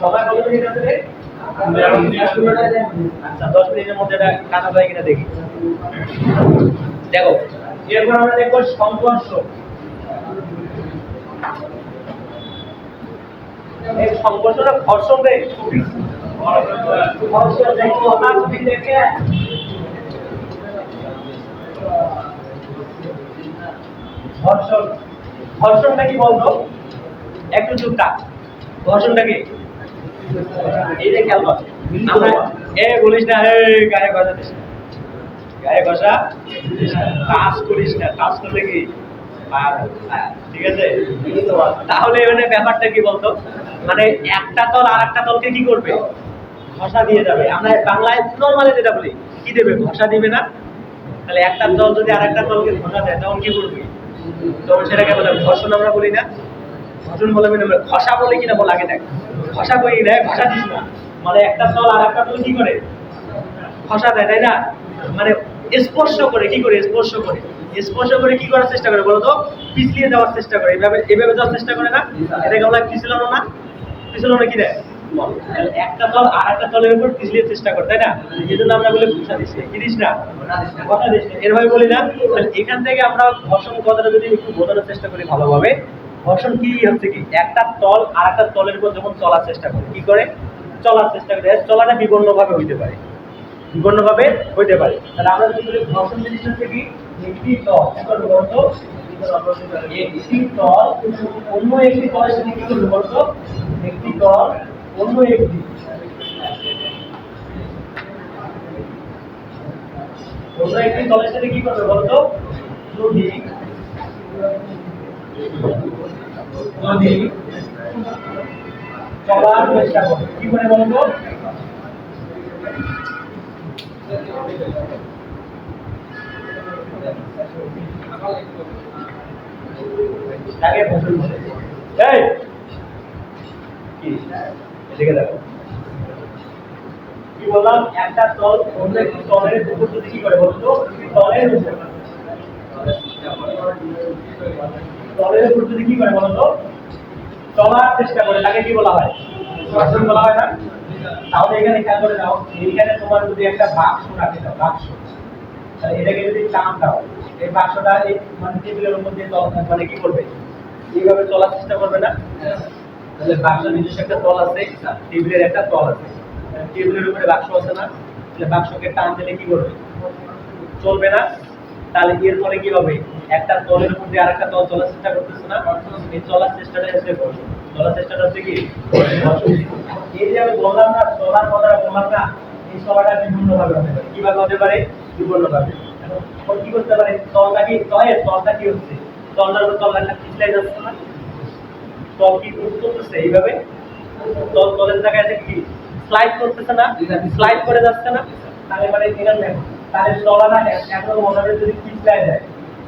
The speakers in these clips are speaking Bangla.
সবাই আচ্ছা দশ মিনিটের মধ্যে এটা কাটা যায় কিনা দেখি। দেখো, এরপর আমরা দেখব সংঘর্ষ। সংঘর্ষটা ঘর্ষণ ঘর্ষণ। ঘর্ষণটা কি বলতো? একটু চুপটা ঘর্ষণটা কি? এই খেয়াল এ বলিস না গায়ে দিস গায়ে কাজ করিস না। কাজ করলে কি? আর, ঠিক আছে? তাহলে এখানে ব্যাপারটা কি বলতো? মানে একটা দল আর একটা তলকে কি করবে? ঘষা দিয়ে যাবে। আমরা বাংলায় নর্মালি যেটা বলি কি দেবে? ঘষা দিবে না? তাহলে একটা দল যদি আর একটা তলকে ঘষা দেয় তখন কি করবে? তখন সেটাকে বলে ঘর্ষণ আমরা বলি না। ঘর্ষণ বলে বলি না, ঘষা বলে কিনা বলা আগে দেখ। ঘষা করি না ঘষা দিস না। মানে একটা তল আর একটা তল কি করে? ঘষা দেয় তাই না? মানে স্পর্শ করে কি করে স্পর্শ করে? স্পর্শ করে কি করার চেষ্টা করে বলতো? পিছলিয়ে যাওয়ার চেষ্টা করে। এভাবে এভাবে যাওয়ার চেষ্টা করে না? এটাকে বলা পিছলানো না? পিছলানো কি দেয় একটা তল আর একটা তলের উপর পিছলিয়ে চেষ্টা করে তাই না? এই জন্য আমরা বলি ঘষা দিস কি দিস না? ঘষা দিস না। এরভাবে বলি না তাহলে এখান থেকে আমরা ঘর্ষণ কথাটা যদি একটু বোঝানোর চেষ্টা করি ভালোভাবে। ঘর্ষণ কি হচ্ছে কি? একটা তল আর একটা তলের উপর যখন চলার চেষ্টা করে, কি করে? চলার চেষ্টা করে। চলাটা বিপন্ন ভাবে হইতে পারে। বিপন্ন ভাবে হইতে পারে। তাহলে আমরা যদি বলি ঘর্ষণ জিনিসটা হচ্ছে কি? একটি তল। একটি তল অন্য একটি তলের সাথে কি করবে বলতো? একটি তল অন্য একটি। অন্য একটি তলের সাথে কি করবে বলতো? যদি যদি চলার চেষ্টা করে। কি করে এই! কি? বললাম? একটা তল, অন্য তলের উপর যদি কি করে বলতো তলের উপর। উপর যদি কি করে বলতো? চলার চেষ্টা করে, তাকে কি বলা হয়? বলা হয় না? তাহলে এখানে খেয়াল করে দাও এইখানে তোমার যদি একটা বাক্স রাখে দাও বাক্স, তাহলে এটাকে যদি দাও, এই বাক্সটা এই মানে টেবিলের উপর দিয়ে মানে কি করবে? এইভাবে চলার চেষ্টা করবে না? তাহলে বাক্স নিজস্ব একটা তল আছে, টেবিলের একটা তল আছে। টেবিলের উপরে বাক্স আছে না? বাক্সকে টান দিলে কি করবে? চলবে না? তাহলে এরপরে কি হবে? একটা দলের উপর দিয়ে আরেকটা দল চলার চেষ্টা করতেছে না এই চলার চেষ্টাটা হচ্ছে ঘর্ষণ চলার চেষ্টাটা হচ্ছে কি? এই যে আমি বললাম না, চলার কথাটা বললাম না, এই চলাটা বিভিন্ন ভাবে হতে পারে। কীভাবে হতে পারে? বিভিন্ন ভাবে এখন কি করতে পারে? তলটা কি তলের তলটা কি হচ্ছে? তলটার উপর তল একটা পিছলাই যাচ্ছে না? তল কি করতেছে এইভাবে? তল তলের জায়গায় কি? স্লাইড করতেছে না? স্লাইড করে যাচ্ছে না? তাহলে মানে এখানে তাহলে চলাটা এখন মনে হবে যদি পিছলাই যায়।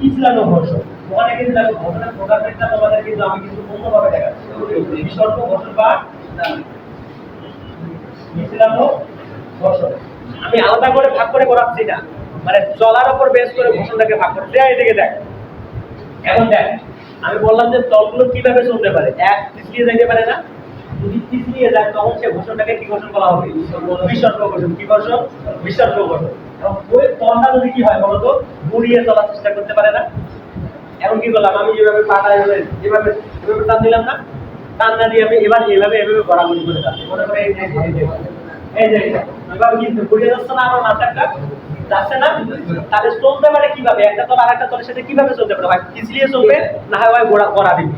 পিছলানো ঘর্ষণ ওখানে কিন্তু দেখো ঘটনার প্রকারটা তোমাদের কিন্তু আমি কিন্তু অন্যভাবে দেখাচ্ছি। বিসর্গ ঘর্ষণ বা পিছলানো ঘর্ষণ আমি আলাদা করে ভাগ করে করাচ্ছি না। মানে চলার উপর বেস করে ঘর্ষণটাকে ভাগ করে। দেয় এদিকে দেখ। এখন দেখ, আমি বললাম যে তলগুলো কীভাবে চলতে পারে? এক পিছলিয়ে যেতে পারে না, যদি পিছলিয়ে যায়, তখন সে ঘোষণটাকে কি ঘোষণ বলা হবে? বিসর্গ ঘোষণ কি ঘোষণ? বিসর্গ ঘোষণ এবং যদি কি হয় বলতো চলার চেষ্টা করতে পারে না। এখন কি করলাম? আমি যেভাবে পাটা এভাবে এভাবে টান দিলাম না। টান না দিয়ে আমি এবার এভাবে এভাবে করে মনে করে এই যে যাচ্ছে না, আমার মাথাটা যাচ্ছে না। তাহলে চলতে পারে কীভাবে? একটা তল আর একটা তলের সাথে কীভাবে চলতে পারে? হয় পিছলিয়ে চলবে না হয় গোড়া গোড়া দিবে?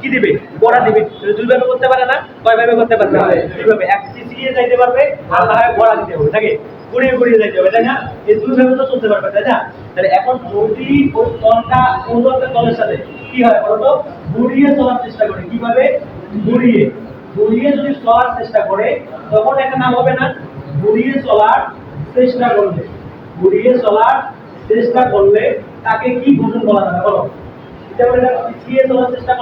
কি দিবে? গোড়া দিবে। তাহলে দুই ভাবে করতে পারে না, কয় ভাবে করতে পারবে? দুই ভাবে এক পিছলিয়ে যাইতে পারবে, আর না হয় গোড়া দিতে হবে, নাকি? হবে, তাই না? এই তো চলতে পারবে, তাই না? তাহলে এখন যদি সাথে কি হয় বলতো? চলার চেষ্টা করে। কীভাবে? ঘুরিয়ে ঘুরিয়ে যদি চলার চেষ্টা করে, তখন একটা নাম হবে না? ঘুরিয়ে চলার চেষ্টা করলে। ঘুরিয়ে চলার চেষ্টা করলে তাকে কি ঘোষণ বলা যাবে বলো? যেমন চলার চেষ্টা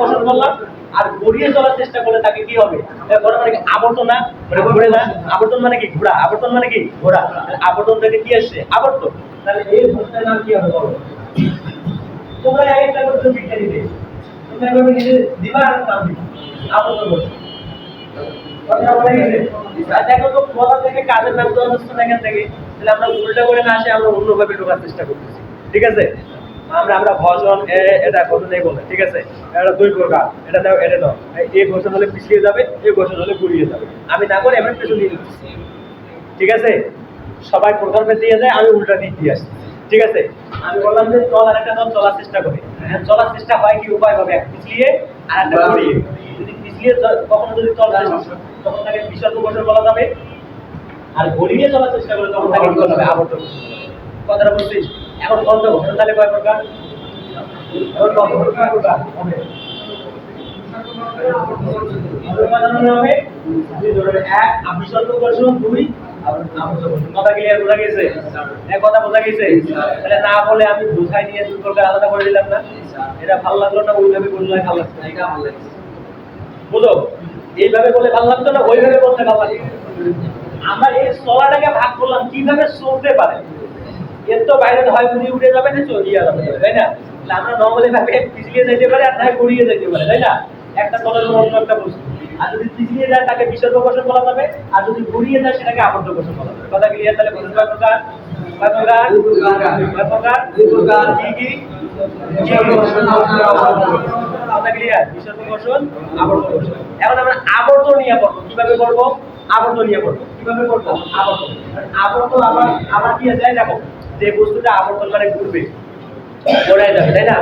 ঘোষণ করলাম, আর গড়িয়ে চলার চেষ্টা করলে তাকে কি হবে? মানে কি ঘুরে না? আবর্তন মানে কি ঘোড়া? আবর্তন মানে কি? ঘোড়া। আবর্তন থেকে কি আসছে? আবর্তন। তাহলে এই নাম কি হবে বলো? করে আমরা উল্টা করে না আসে, আমরা অন্যভাবে ঢোকার চেষ্টা করতেছি। ঠিক আছে? আমরা আমরা ভজন এটা বলে ঠিক আছে? এটা দুই প্রকার এটা দাও এটা দাও। এই ঘোষণ হলে পিছিয়ে যাবে এই ঘোষণ হলে ঘুরিয়ে যাবে। আমি না করে এমন ঠিক আছে? সবাই প্রকল্পে দিয়ে যায় আমি উল্টা দিক দিয়ে আসছি। ঠিক আছে? আমি বললাম যে চল আর একটা দল চলার চেষ্টা করে। হ্যাঁ, চলার চেষ্টা হয় কি উপায় হবে? এক পিছলিয়ে আর একটা ঘুরিয়ে। যদি পিছলিয়ে চ- কখনো যদি চল তখন তাকে বিসর্গ ঘোষণ বলা যাবে। আর ঘুরিয়ে চলার চেষ্টা করে তখন তাকে কি হবে আবর্তন। কথাটা বুঝছিস? এখন বন্ধ ঘোষণ তাহলে কয় প্রকার? হ্যাঁ না বলে আমি বুঝাই নিয়ে দুই আলাদা করে দিলাম না? এটা ভালো লাগল না, ওইভাবে বললে ভালো লাগছে বুঝো? এইভাবে বলে ভালো লাগতো না, ওইভাবে বললে ভালো লাগতো আমরা এই চলাটাকে ভাগ করলাম, কীভাবে চলতে পারে? এর তো বাইরে হয় উড়ে উড়ে যাবে না চলিয়ে যাবে তাই না? আমরা নর্মালি ভাবে পিছলিয়ে যেতে পারে আর নয় গড়িয়ে যেতে পারে তাই না? একটা তলের অন্য একটা বস্তু। আর যদি পিছলিয়ে যায় তাকে বিসর্গ ঘোষণ বলা যাবে। আর যদি ঘুরিয়ে যায় সেটাকে আবদ্ধ ঘোষণ বলা যাবে। কথা ক্লিয়ার তাহলে ঘোষণ কয় প্রকার। কয় প্রকার। কয় প্রকার। কি কি? কি কথা ক্লিয়ার বিসর্গ ঘোষণ আবর্ত এখন আমরা আবর্ত নিয়ে পড়ব। কীভাবে করব আবর্ত নিয়ে পড়ব। কীভাবে করব আবর্ত। আবর্ত আবার আবার কি আছে? দেখো। যে বস্তুটা আবর্তন মানে ঘুরবে পড়ায় যাবে, তাই না?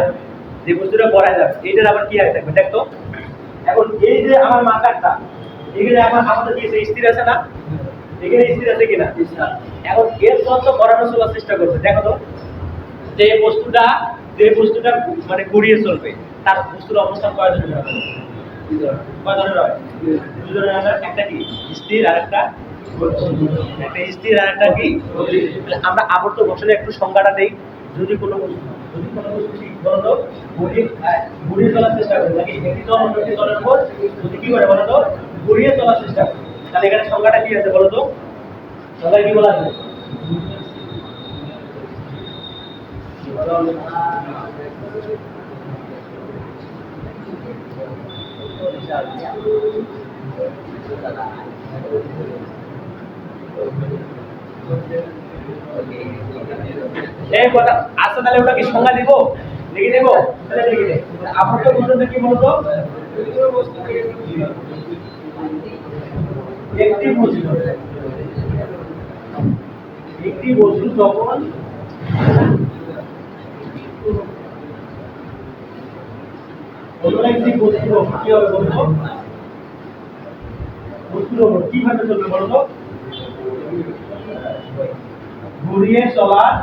যে বস্তুটা পড়ায় যাবে, এইটার আবার কি আছে দেখো, দেখতো? এখন এই যে আমার মার্কারটা, এখানে আমার আমাদের দিয়েছে স্থির আছে না? এখানে স্থির আছে কিনা? এখন এর তত্ত্ব করানোর চলার চেষ্টা করবে, দেখো তো। যে বস্তুটা যে বস্তুটা মানে ঘুরিয়ে চলবে, তার বস্তুর অবস্থান কয় ধরনের হবে? কয় ধরনের হয় হয়। একটা কি? স্থির আর একটা স্থির আর কি? আমরা আবর্ত ঘোষণে একটু সংজ্ঞাটা দেই। যদি কোনো যদি কোনো বস্তু ঠিক বলো ঘুরিয়ে ঘুরিয়ে চলার চেষ্টা করে নাকি একটি দল অন্য দলের উপর যদি কি করে বলো তো ঘুরিয়ে চলার চেষ্টা করে তাহলে এখানে সংজ্ঞাটা কি আছে বলো তো সংজ্ঞায় কি বলা আছে আচ্ছা তাহলে ওটা কি সংজ্ঞা দিব? লিখে দেব? তাহলে লিখে কি বলতো? একটি বস্তু একটি বস্তু যখন অন্য একটি বস্তু কি হবে বলতো? বস্তুর কীভাবে চলবে বলতো? ঘুরিয়ে চলার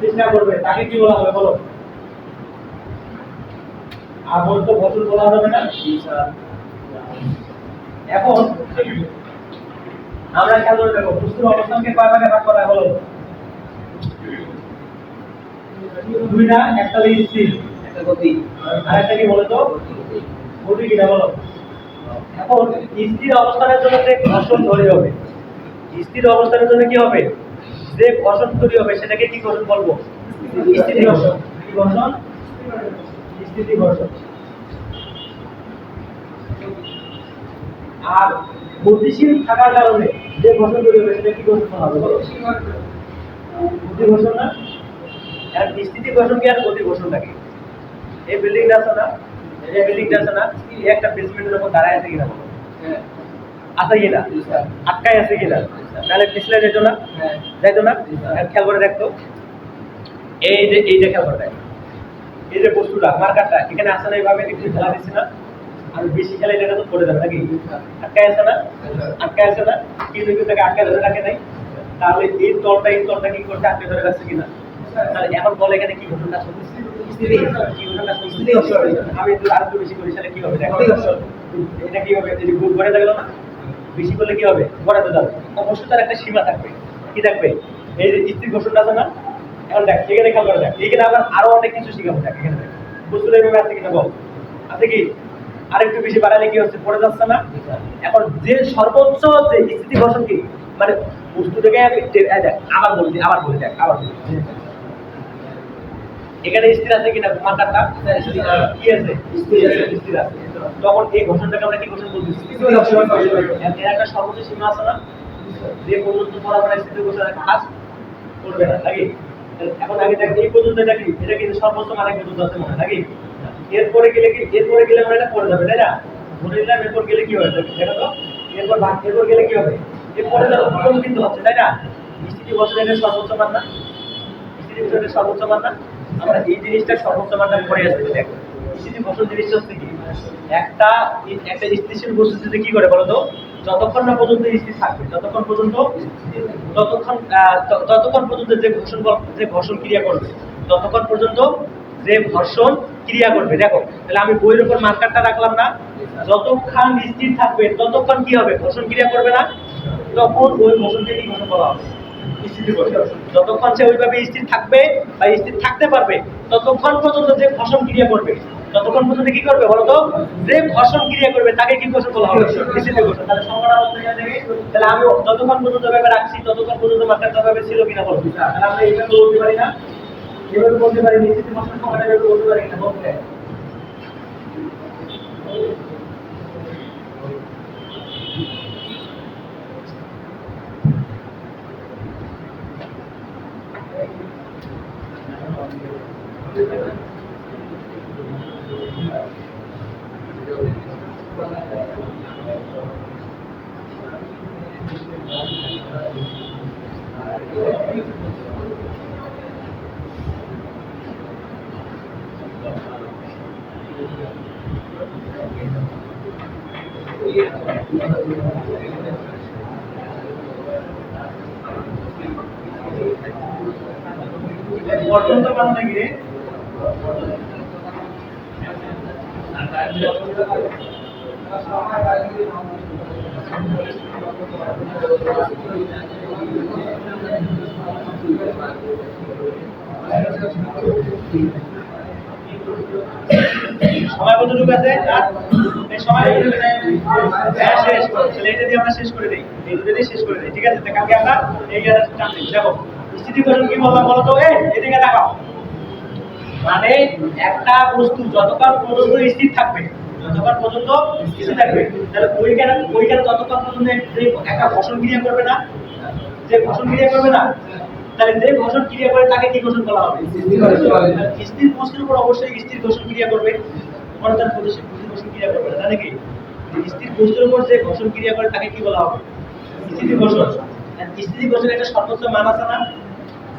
চেষ্টা করবে, তাকে কি বলা হবে বলো? আবর্ত বছর বলা যাবে না? এখন আমরা খেয়াল করে দেখো বস্তুর অবস্থানকে কয় ভাগে ভাগ করা বলো? দুই না একটা স্থির। আর গতি স্থির অবস্থানের জন্য কি হবে? যে তৈরি হবে, সেটাকে কি বলব? আর গতিশীল থাকার কারণে যে ঘর্ষণ তৈরি হবে, সেটা কি ঘর্ষণ হবে? গতি না? আর স্থিতি ঘর্ষণ কি আর গতি ঘর্ষণ থাকে? এই বিল্ডিংটা আছে না? এই বিল্ডিংটা আছে না এই একটা বেসমেন্টের উপর দাঁড়ায় আছে কিনা হ্যাঁ। আছে কিনা? আটকায় আছে কিনা? তাহলে পিছলে যেত না? হ্যাঁ। যাইতো না? খেয়াল করে দেখতো। এই যে এই যে খেয়াল করে দেখ। এই যে বস্তুটা মার্কারটা এখানে আসে না এইভাবে? একটু খেলা দিচ্ছে না। আর বেশি খেলে এটা তো পড়ে যাবে নাকি? আটকায় আছে না? আটকায় আছে না? তাকে আটকায় ধরে রাখে নাই? তাহলে এই তলটা এই তলটা কি করছে? আটকে ধরে রাখছে কিনা? তাহলে এখন বলে এখানে কি ঘটনা চলছে বেশি করলে কি হবে ঘরে তো যাবে অবশ্যই তার একটা সীমা থাকবে কি থাকবে এই যে স্ত্রীর ঘোষণা আছে না এখন দেখ এখানে খেয়াল করে দেখ এখানে আবার আরও অনেক কিছু শিখাবো দেখ এখানে দেখ বুঝতে এইভাবে আছে কিনা বল আছে কি আরেকটু বেশি বাড়ালে কি হচ্ছে পড়ে যাচ্ছে না এখন যে সর্বোচ্চ যে স্থিতি ঘোষণ কি মানে বস্তুটাকে আবার বলি আবার বলি দেখ আবার বলি। এখানে স্থির আছে কিনা মাথাটা? কি আছে? স্থির আছে তখন এই ঘোষণটাকে আমরা কি ঘোষণ বলতেছি এর একটা সর্বোচ্চ সীমা আছে না? যে পর্যন্ত পড়া মানে স্থিতি ঘোষণা কাজ করবে না নাকি? এখন আগে দেখ এই পর্যন্ত এটা কি? এটা কিন্তু সর্বোচ্চ মানে পর্যন্ত আছে মনে নাকি? এরপরে গেলে কি? এরপরে গেলে আমরা এটা পড়ে যাবে তাই না? ধরে নিলাম এরপর গেলে কি হবে? দেখো তো এরপর ভাগ এরপর গেলে কি হবে? এরপরে তো কম কিন্তু হচ্ছে তাই না? স্থিতি ঘোষণা সর্বোচ্চ মান না স্থিতি ঘোষণা সর্বোচ্চ মান না আমরা এই জিনিসটা সর্বোচ্চ মানটা পড়ে আসতে দেখো স্থিতি ঘোষণ জিনিসটা হচ্ছে কি? একটা একটা স্থিতিশীল বস্তু যদি কি করে বলো তো যতক্ষণ না পর্যন্ত স্থির থাকবে, ততক্ষণ পর্যন্ত, ততক্ষণ ততক্ষণ পর্যন্ত যে ঘর্ষণ বল- যে ঘর্ষণ ক্রিয়া করবে, ততক্ষণ পর্যন্ত যে ঘর্ষণ ক্রিয়া করবে। দেখো, তাহলে আমি বইয়ের উপর মার্কারটা রাখলাম না। যতক্ষণ স্থির থাকবে, ততক্ষণ কি হবে? ঘর্ষণ ক্রিয়া করবে না। তখন ওই ঘর্ষণকে কি ঘর্ষণ বলা হবে? যতক্ষণ সে ওইভাবে স্থির থাকবে বা স্থির থাকতে পারবে, ততক্ষণ পর্যন্ত যে ঘর্ষণ ক্রিয়া করবে, ততক্ষণ পর্যন্ত কি করবে বলতো? যে ঘর্ষণ ক্রিয়া করবে, তাকে কি ঘর্ষণ বলা হবে? তাহলে আমি যতক্ষণ পর্যন্ত ভাবে রাখছি, ততক্ষণ পর্যন্ত মাত্রাটা ভাবে ছিল কিনা এইভাবে বলতে পারি না? এভাবে বলতে পারি এভাবে বলতে পারি কিনা? বলতে। পর্যন্ত মানে নাকি রে? সময় কতটুকু আছে? হ্যাঁ, শেষ তাহলে এটা দিয়ে আমরা শেষ করে দিই। এই দুটো শেষ করে দিই। ঠিক আছে? কালকে আমরা এই গেটা টান দিই। স্থিতি গঠন কি বললাম বলো তো? এদিকে দেখাও মানে একটা বস্তু, যতক্ষণ পর্যন্ত স্থির থাকবে, যতক্ষণ পর্যন্ত স্থির থাকবে, তাহলে ওইখানে ওইখানে ততক্ষণ পর্যন্ত একটা ঘর্ষণ ক্রিয়া করবে না। যে ঘর্ষণ ক্রিয়া করবে না, তাহলে যে ঘর্ষণ ক্রিয়া করে তাকে কি ঘর্ষণ বলা হবে? স্থির বস্তুর উপর অবশ্যই স্থির ঘর্ষণ ক্রিয়া করবে। অর্থাৎ প্রদেশে ঘর্ষণ ক্রিয়া করবে জানে কি? স্থির বস্তুর উপর যে ঘর্ষণ ক্রিয়া করে তাকে কি বলা হবে? স্থিতি ঘর্ষণ। আর স্থিতি ঘর্ষণের একটা সর্বোচ্চ মান আছে না?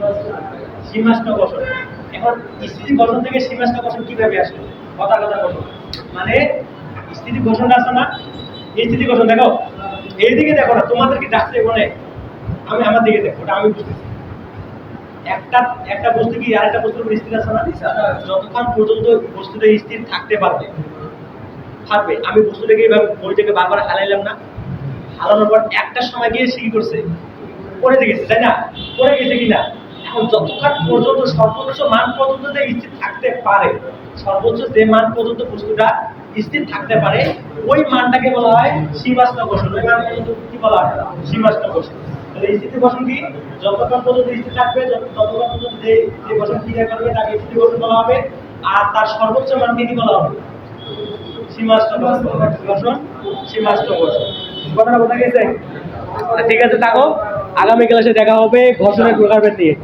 সীমা সীমাস্ত গঠন এখন স্থিতি গঠন থেকে সীমাস্ত গঠন কীভাবে কথা কথা গঠন মানে গঠনটা আছে না? স্থিতি গঠন দেখো। এইদিকে দেখো না ডাকতে বলে আমি আমার দিকে দেখো, ওটা আমি বুঝতেছি। একটা একটা বস্তু কি আর একটা বস্তুর না? যতক্ষণ পর্যন্ত বস্তুটা থাকতে পারবে, থাকবে। আমি বস্তুটাকে এইভাবে বইটাকে বারবার হালাইলাম না। হালানোর পর একটা সময় গিয়ে সে কি করছে। পড়ে গেছে তাই না? পড়ে গেছে কিনা? এখন যতক্ষণ পর্যন্ত সর্বোচ্চ মান পর্যন্ত যে স্থির থাকতে পারে, সর্বোচ্চ যে মান পর্যন্ত বস্তুটা স্থির থাকতে পারে, ওই মানটাকে বলা হয় সীমাস্ত ঘোষণ ওই মান পর্যন্ত কি বলা হয়? সীমাস্ত ঘোষণ তাহলে স্থিতি ঘোষণ কি? যতক্ষণ পর্যন্ত স্থির থাকবে ততক্ষণ পর্যন্ত যে যে ঘোষণ ক্রিয়া করবে, তাকে স্থিতি ঘোষণ বলা হবে। আর তার সর্বোচ্চ মানকে কি বলা হবে? সীমাস্ত ঘোষণ সীমাস্ত ঘোষণ কথাটা বোঝা গেছে? ঠিক আছে, থাকো। আগামী ক্লাসে দেখা হবে ঘোষণের প্রকারভেদ নিয়ে।